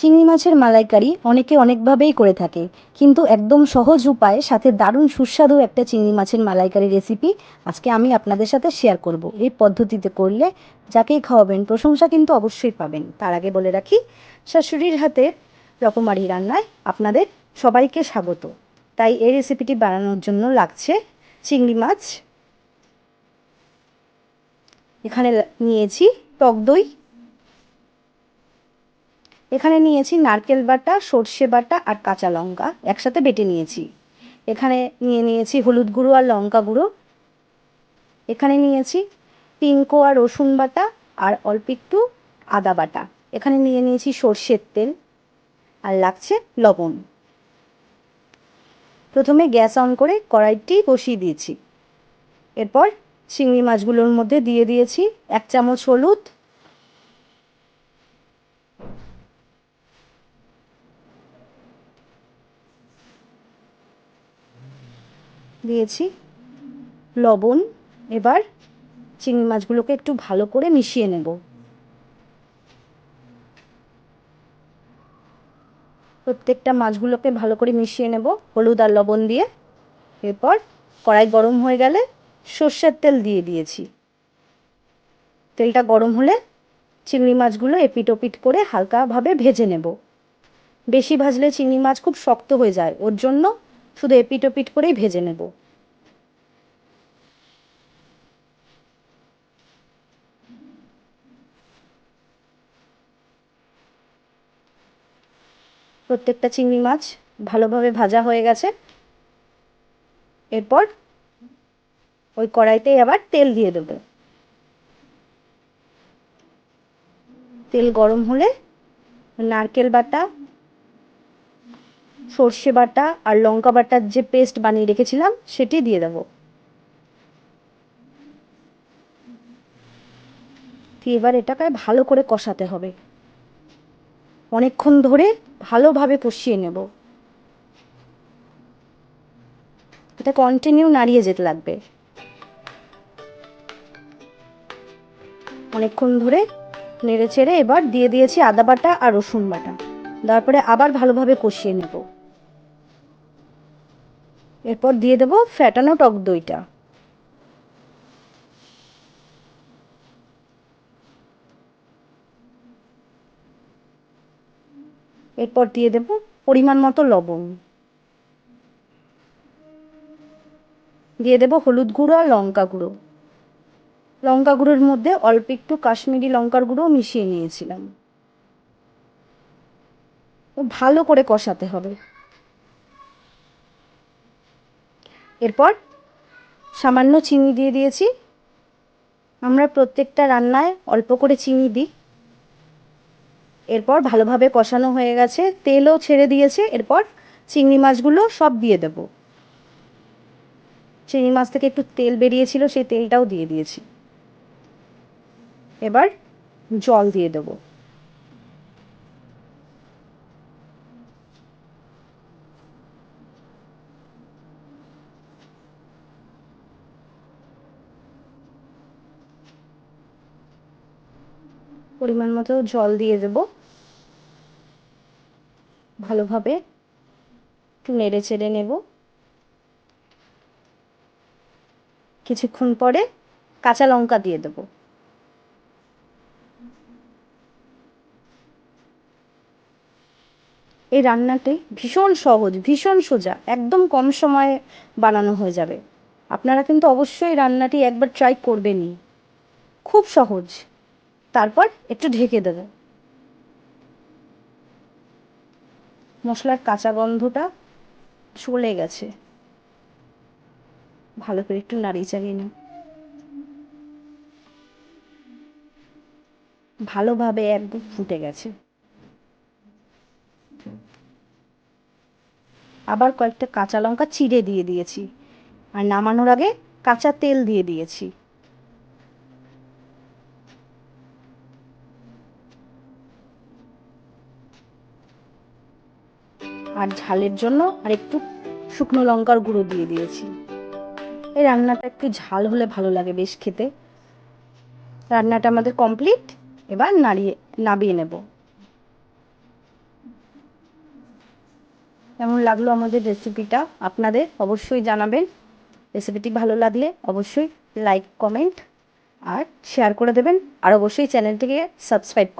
চিংড়ি মাছের মালাইকারি অনেকে অনেকভাবেই করে থাকে। কিন্তু একদম সহজ উপায়ে, সাথে দারুণ সুস্বাদু একটা চিংড়ি মাছের মালাইকারি রেসিপি আজকে আমি আপনাদের সাথে শেয়ার করব। এই পদ্ধতিতে করলে যাকেই খাওয়াবেন, প্রশংসা কিন্তু অবশ্যই পাবেন। তার আগে বলে রাখি, শাশুড়ির হাতে রকমারি রান্নায় আপনাদের সবাইকে স্বাগত। তাই এই রেসিপিটি বানানোর জন্য লাগছে চিংড়ি মাছ। এখানে নিয়েছি টক দই এখানে নিয়েছি নারকেল বাটা, সর্ষে বাটা আর কাঁচা লঙ্কা। একসাথে বেটে নিয়েছি। এখানে নিয়ে নিয়েছি হলুদ গুঁড়ো আর লঙ্কা গুঁড়ো। এখানে নিয়েছি পিঙ্কো আর রসুন বাটা আর অল্প একটু আদা বাটা। এখানে নিয়ে নিয়েছি সর্ষের তেল আর লাগছে লবণ। প্রথমে গ্যাস অন করে কড়াইটি বসিয়ে দিয়েছি। এরপর চিংড়ি মাছগুলোর মধ্যে দিয়ে দিয়েছি এক চামচ হলুদ দিয়েছি। লবণ, এবার চিংড়ি মাছগুলোকে একটু ভালো করে মিশিয়ে নেব। প্রত্যেকটা মাছগুলোকে ভালো করে মিশিয়ে নেব, হলুদ আর লবণ দিয়ে। এরপর কড়াই গরম হয়ে গেলে সর্ষের তেল দিয়ে দিয়েছি। তেলটা গরম হলে চিংড়ি মাছগুলো এপিট ওপিট করে হালকাভাবে ভেজে নেব। বেশি ভাজলে চিংড়ি মাছ খুব শক্ত হয়ে যায়, ওর জন্য শুধু এপিট ওপিট করেই ভেজে নেব। প্রত্যেকটা চিংড়ি মাছ ভালোভাবে ভাজা হয়ে গেছে। এরপর ওই কড়াইতেই আবার তেল দিয়ে দেবো। তেল গরম হলে নারকেল বাটা সর্ষে বাটা আর লঙ্কা বাটার যে পেস্ট বানিয়ে রেখেছিলাম, সেটি দিয়ে দেবো। এবার এটাকে ভালো করে কষাতে হবে। অনেকক্ষণ ধরে ভালোভাবে কষিয়ে নেব। এটা কন্টিনিউ নাড়িয়ে যেতে লাগবে। অনেকক্ষণ ধরে নেড়ে চেড়ে এবার দিয়ে দিয়েছি আদা বাটা আর রসুন বাটা। তারপরে আবার ভালোভাবে কষিয়ে নেব। এরপর দিয়ে দেবো ফ্যাটানো টক দইটা। এরপর দিয়ে দেব পরিমাণ মতো লবণ। দিয়ে দেব হলুদ গুঁড়ো আর লঙ্কা গুঁড়ো। লঙ্কা গুঁড়োর মধ্যে অল্প একটু কাশ্মীরি লঙ্কার গুঁড়ো মিশিয়ে নিয়েছিলাম। ভালো করে কষাতে হবে। এরপর সামান্য চিনি দিয়ে দিয়েছি। আমরা প্রত্যেকটা রান্নায় অল্প করে চিনি দিই। এরপর ভালোভাবে কষানো হয়ে গেছে। তেলও ছেড়ে দিয়েছে। এরপর চিংড়ি মাছগুলো সব দিয়ে দেব। চিংড়ি মাছ থেকে একটু তেল বেরিয়েছিল, সেই তেলটাও দিয়ে দিয়েছি। এবার জল দিয়ে দেব। পরিমাণ মতো জল দিয়ে দেব। ভালোভাবে একটু নেড়ে চেড়ে নেব। কিছুক্ষণ পরে কাঁচা লঙ্কা দিয়ে দেবো। এই রান্নাটি ভীষণ সহজ, ভীষণ সোজা, একদম কম সময়ে বানানো হয়ে যাবে। আপনারা কিন্তু অবশ্যই রান্নাটি একবার ট্রাই করবেনই। খুব সহজ। তারপর একটু ঢেকে দেবে। মশলার কাঁচা গন্ধটা চলে গেছে। ভালো করে একটু নাড়িয়ে চাড়িয়ে নিন ভালোভাবে একদম ফুটে গেছে। আবার কয়েকটা কাঁচা লঙ্কা চিড়ে দিয়ে দিয়েছি। আর নামানোর আগে কাঁচা তেল দিয়ে দিয়েছি। আর ঝালের জন্য আর একটু শুকনো লঙ্কার গুঁড়ো দিয়ে দিয়েছি। এই রান্নাটা একটু ঝাল হলে ভালো লাগে বেশ খেতে। রান্নাটা আমাদের কমপ্লিট এবার নাড়িয়ে, নাবিয়ে নেব। কেমন লাগল আমাদের রেসিপিটা আপনাদের অবশ্যই জানাবেন। রেসিপিটি ভালো লাগলে অবশ্যই লাইক কমেন্ট আর শেয়ার করে দেবেন। আর অবশ্যই চ্যানেলটিকে সাবস্ক্রাইব করে